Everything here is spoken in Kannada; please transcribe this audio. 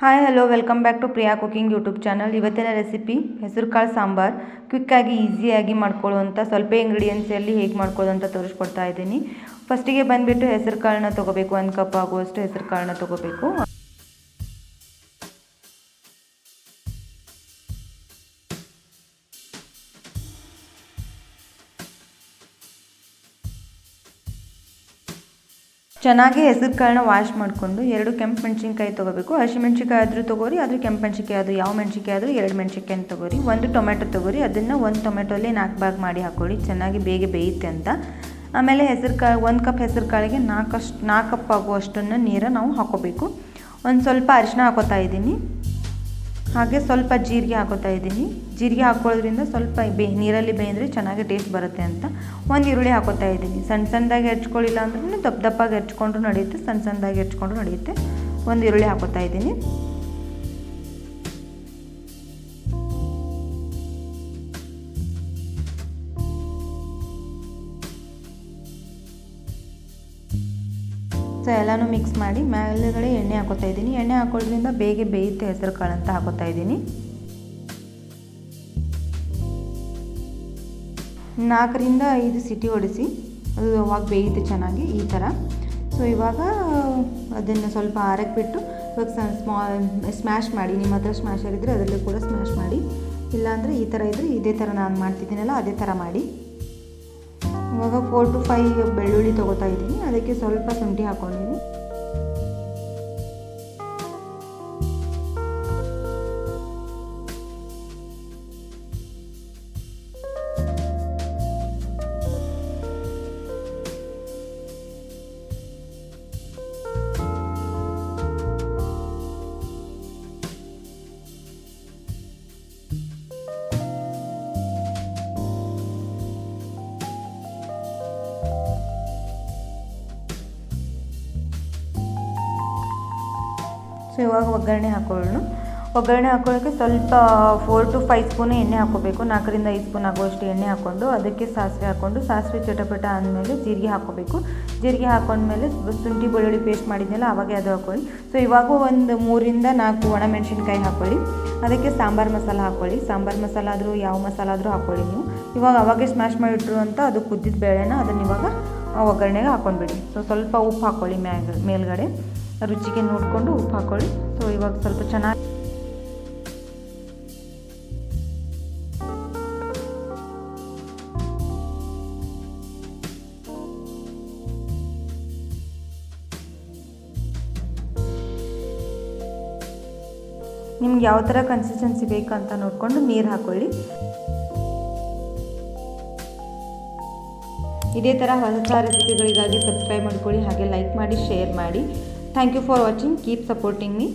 Hi, hello, welcome back to Priya cooking YouTube channel. ಇವತ್ತಿನ ರೆಸಿಪಿ ಹೆಸರು ಕಾಳು ಸಾಂಬಾರ್. ಕ್ವಿಕ್ಕಾಗಿ ಈಸಿಯಾಗಿ ಮಾಡ್ಕೊಳ್ಳುವಂಥ ಸ್ವಲ್ಪ ಇಂಗ್ರೀಡಿಯೆಂಟ್ಸಲ್ಲಿ ಹೇಗೆ ಮಾಡ್ಕೊಳ್ಳೋದು ಅಂತ ತೋರಿಸ್ಕೊಡ್ತಾ ಇದ್ದೀನಿ. ಫಸ್ಟಿಗೆ ಬಂದುಬಿಟ್ಟು ಹೆಸರು ಕಾಳನ್ನ ತೊಗೋಬೇಕು. ಒಂದು ಕಪ್ ಆಗುವಷ್ಟು ಹೆಸರು ಕಾಳನ್ನ ತೊಗೋಬೇಕು. ಚೆನ್ನಾಗಿ ಹೆಸರು ಕಾಳನ್ನ ವಾಶ್ ಮಾಡಿಕೊಂಡು ಎರಡು ಕೆಂಪು ಮೆಣಸಿನ್ಕಾಯಿ ತೊಗೋಬೇಕು. ಹಸಿಮೆಣ್ಸಿಕಾಯಿ ಆದರೂ ತೊಗೋರಿ ಆದರೆ ಕೆಂಪು ಮೆಣಸಿನ್ಕಾಯಿ ಆದರೂ ಯಾವ ಮೆಣಸಿನ್ಕಾಯಿ ಆದರೂ ಎರಡು ಮೆಣಸಿನ್ಕಾಯಿ ತೊಗೋರಿ. ಒಂದು ಟೊಮೆಟೊ ತೊಗೋರಿ, ಅದನ್ನು ಒಂದು ಟೊಮೆಟೊಲ್ಲಿ ನಾಲ್ಕು ಭಾಗ ಮಾಡಿ ಹಾಕೊಳ್ಳಿ, ಚೆನ್ನಾಗಿ ಬೇಗ ಬೇಯುತ್ತೆ ಅಂತ. ಆಮೇಲೆ ಹೆಸರು ಕಾಳು ಒಂದು ಕಪ್ ಹೆಸರು ಕಾಳಿಗೆ ನಾಲ್ಕಷ್ಟು ನಾಲ್ಕು ಕಪ್ ಆಗುವಷ್ಟನ್ನು ನೀರು ನಾವು ಹಾಕೋಬೇಕು. ಒಂದು ಸ್ವಲ್ಪ ಅರಿಶಿನ ಹಾಕೋತಾ ಇದ್ದೀನಿ. ಹಾಗೆ ಸ್ವಲ್ಪ ಜೀರಿಗೆ ಹಾಕೋತಾ ಇದ್ದೀನಿ. ಜೀರಿಗೆ ಹಾಕೊಳ್ಳೋದ್ರಿಂದ ಸ್ವಲ್ಪ ಬೇ, ನೀರಲ್ಲಿ ಬೇಯಿದ್ರೆ ಚೆನ್ನಾಗಿ ಟೇಸ್ಟ್ ಬರುತ್ತೆ ಅಂತ ಒಂದು ಈರುಳ್ಳಿ ಹಾಕೋತಾ ಇದ್ದೀನಿ. ಸಣ್ಣ ಸಣ್ಣದಾಗಿ ಹೆಚ್ಕೊಳ್ಳಿಲ್ಲ ಅಂದ್ರೂ ದಪ್ಪ ದಪ್ಪಾಗಿ ಹೆಚ್ಕೊಂಡ್ರು ನಡೆಯುತ್ತೆ ಸಣ್ಣ ಸಣ್ಣದಾಗಿ ಹೆಚ್ಕೊಂಡ್ರೂ ನಡೆಯುತ್ತೆ. ಒಂದು ಈರುಳ್ಳಿ ಹಾಕೋತಾ ಇದ್ದೀನಿ. ಸೊ ಎಲ್ಲನೂ ಮಿಕ್ಸ್ ಮಾಡಿ ಮೇಲುಗಡೆ ಎಣ್ಣೆ ಹಾಕೋತಾ ಇದ್ದೀನಿ. ಎಣ್ಣೆ ಹಾಕೋದ್ರಿಂದ ಬೇಗ ಬೇಯುತ್ತೆ, ಹೆಸರು ಕಾಳು ಅಂತ ಹಾಕೋತಾ ಇದ್ದೀನಿ. ನಾಲ್ಕರಿಂದ ಐದು ಸಿಟಿ ಹೊಡಿಸಿ ಅದು ಅವಾಗ ಬೇಯುತ್ತೆ ಚೆನ್ನಾಗಿ, ಈ ಥರ ಸೊ ಇವಾಗ ಅದನ್ನು ಸ್ವಲ್ಪ ಆರಕ್ಕೆ ಬಿಟ್ಟು ಇವಾಗ ಸ್ಮಾ ಸ್ಮ್ಯಾಶ್ ಮಾಡಿ, ನಿಮ್ಮ ಹತ್ರ ಸ್ಮ್ಯಾಶರ್ ಇದ್ದರೆ ಅದರಲ್ಲೂ ಕೂಡ ಸ್ಮ್ಯಾಶ್ ಮಾಡಿ. ಇಲ್ಲಾಂದರೆ ಈ ಥರ ಇದ್ದರೆ ಇದೇ ಥರ ನಾನು ಮಾಡ್ತಿದ್ದೀನಲ್ಲ, ಅದೇ ಥರ ಮಾಡಿ. ಇವಾಗ ಫೋರ್ ಟು ಫೈವ್ ಬೆಳ್ಳುಳ್ಳಿ ತೊಗೋತಾ ಇದ್ದೀನಿ ಅದಕ್ಕೆ ಸ್ವಲ್ಪ ಶುಂಠಿ ಹಾಕ್ಕೊಂಡಿದ್ದೀನಿ ಸೊ ಇವಾಗ ಒಗ್ಗರಣೆ ಹಾಕೊಳ್ಳೋಣ. ಒಗ್ಗರಣೆ ಹಾಕೊಳ್ಳೋಕ್ಕೆ ಸ್ವಲ್ಪ ಫೋರ್ ಟು ಫೈವ್ ಸ್ಪೂನ್ ಎಣ್ಣೆ ಹಾಕೋಬೇಕು. ನಾಲ್ಕರಿಂದ ಐದು ಸ್ಪೂನ್ ಆಗುವಷ್ಟು ಎಣ್ಣೆ ಹಾಕ್ಕೊಂಡು ಅದಕ್ಕೆ ಸಾಸಿವೆ ಹಾಕ್ಕೊಂಡು ಸಾಸಿವೆ ಚಟಪಟ ಆದಮೇಲೆ ಜೀರಿಗೆ ಹಾಕೋಬೇಕು. ಜೀರಿಗೆ ಹಾಕೊಂಡ್ಮೇಲೆ ಶುಂಠಿ ಬೆಳ್ಳುಳ್ಳಿ ಪೇಸ್ಟ್ ಮಾಡಿದ್ನಲ್ಲ, ಅವಾಗೆ ಅದು ಹಾಕೊಳ್ಳಿ. ಸೊ ಇವಾಗ ಒಂದು ಮೂರಿಂದ ನಾಲ್ಕು ಒಣಮೆಣ್ಸಿನ್ಕಾಯಿ ಹಾಕ್ಕೊಳ್ಳಿ ಅದಕ್ಕೆ ಸಾಂಬಾರು ಮಸಾಲ ಹಾಕ್ಕೊಳ್ಳಿ ಸಾಂಬಾರು ಮಸಾಲ ಆದರೂ ಯಾವ ಮಸಾಲ ಆದರೂ ಹಾಕ್ಕೊಳ್ಳಿ ನೀವು. ಇವಾಗ ಅವಾಗೆ ಸ್ಮ್ಯಾಶ್ ಮಾಡಿಟ್ರು ಅಂತ ಅದು ಕುದ್ದಿದ ಬೇಳೆನ ಅದನ್ನು ಇವಾಗ ಒಗ್ಗರಣೆಗೆ ಹಾಕ್ಕೊಂಡ್ಬಿಡಿ ಸೊ ಸ್ವಲ್ಪ ಉಪ್ಪು ಹಾಕ್ಕೊಳ್ಳಿ ಮ್ಯಾಗ ಮೇಲ್ಗಡೆ. ರುಚಿಗೆ ನೋಡಿಕೊಂಡು ಉಪ್ಪು ಹಾಕ್ಕೊಳ್ಳಿ ಸೊ ಇವಾಗ ಸ್ವಲ್ಪ ಚೆನ್ನಾಗಿ ನಿಮ್ಗೆ ಯಾವ ಥರ ಕನ್ಸಿಸ್ಟೆನ್ಸಿ ಬೇಕಂತ ನೋಡಿಕೊಂಡು ನೀರು ಹಾಕೊಳ್ಳಿ. ಇದೇ ಥರ ಹೊಸ ರೆಸಿಪಿಗಳಿಗಾಗಿ ಸಬ್ಸ್ಕ್ರೈಬ್ ಮಾಡ್ಕೊಳ್ಳಿ, ಹಾಗೆ ಲೈಕ್ ಮಾಡಿ ಶೇರ್ ಮಾಡಿ. Thank you for watching. Keep supporting me.